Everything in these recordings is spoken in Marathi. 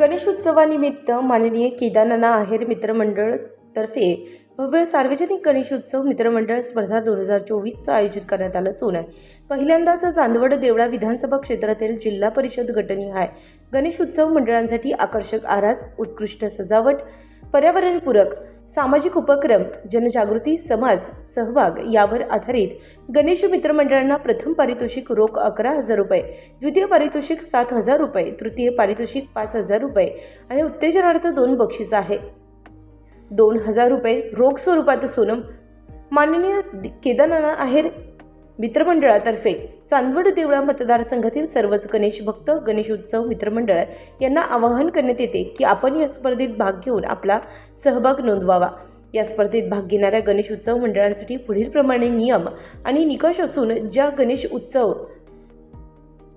गणेशोत्सवानिमित्त माननीय केदारनाना आहेर मित्रमंडळ तर्फे भव्य सार्वजनिक गणेशोत्सव मित्रमंडळ स्पर्धा दोन हजार चोवीसचं आयोजित करण्यात आलं. असून पहिल्यांदाच चांदवड देवळा विधानसभा क्षेत्रातील जिल्हा परिषद गटनिहाय गणेशोत्सव मंडळांसाठी आकर्षक आरास उत्कृष्ट सजावट पर्यावरणपूरक सामाजिक उपक्रम जनजागृती समाज सहभाग यावर आधारित गणेश मित्रमंडळांना प्रथम पारितोषिक रोख अकरा हजार रुपये द्वितीय पारितोषिक सात हजार रुपये तृतीय पारितोषिक पाच हजार रुपये आणि उत्तेजनार्थ दोन बक्षीस आहे. दोन हजार रुपये रोख स्वरूपात सोनम माननीय दि- केदारनाथ आहेर मित्रमंडळातर्फे चांदवड देवळा मतदारसंघातील सर्वच गणेश भक्त गणेश उत्सव मित्रमंडळ यांना आवाहन करण्यात येते की आपण या स्पर्धेत भाग घेऊन आपला सहभाग नोंदवावा. या स्पर्धेत भाग घेणाऱ्या गणेश उत्सव मंडळांसाठी पुढीलप्रमाणे नियम आणि निकष असून ज्या गणेश उत्सव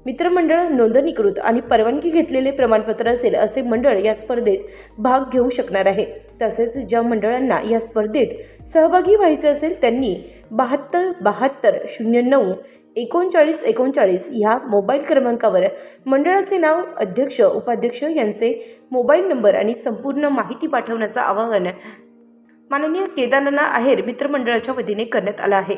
मित्रमंडळ नोंदणीकृत आणि परवानगी घेतलेले प्रमाणपत्र असेल असे मंडळ या स्पर्धेत भाग घेऊ शकणार आहे. तसेच ज्या मंडळांना या स्पर्धेत सहभागी व्हायचे असेल त्यांनी बहात्तर बहात्तर शून्य नऊ एकोणचाळीस एकोणचाळीस ह्या मोबाईल क्रमांकावर मंडळाचे नाव अध्यक्ष उपाध्यक्ष यांचे मोबाईल नंबर आणि संपूर्ण माहिती पाठवण्याचं आवाहन माननीय केदारनाथ आहेर मित्रमंडळाच्या वतीने करण्यात आलं आहे.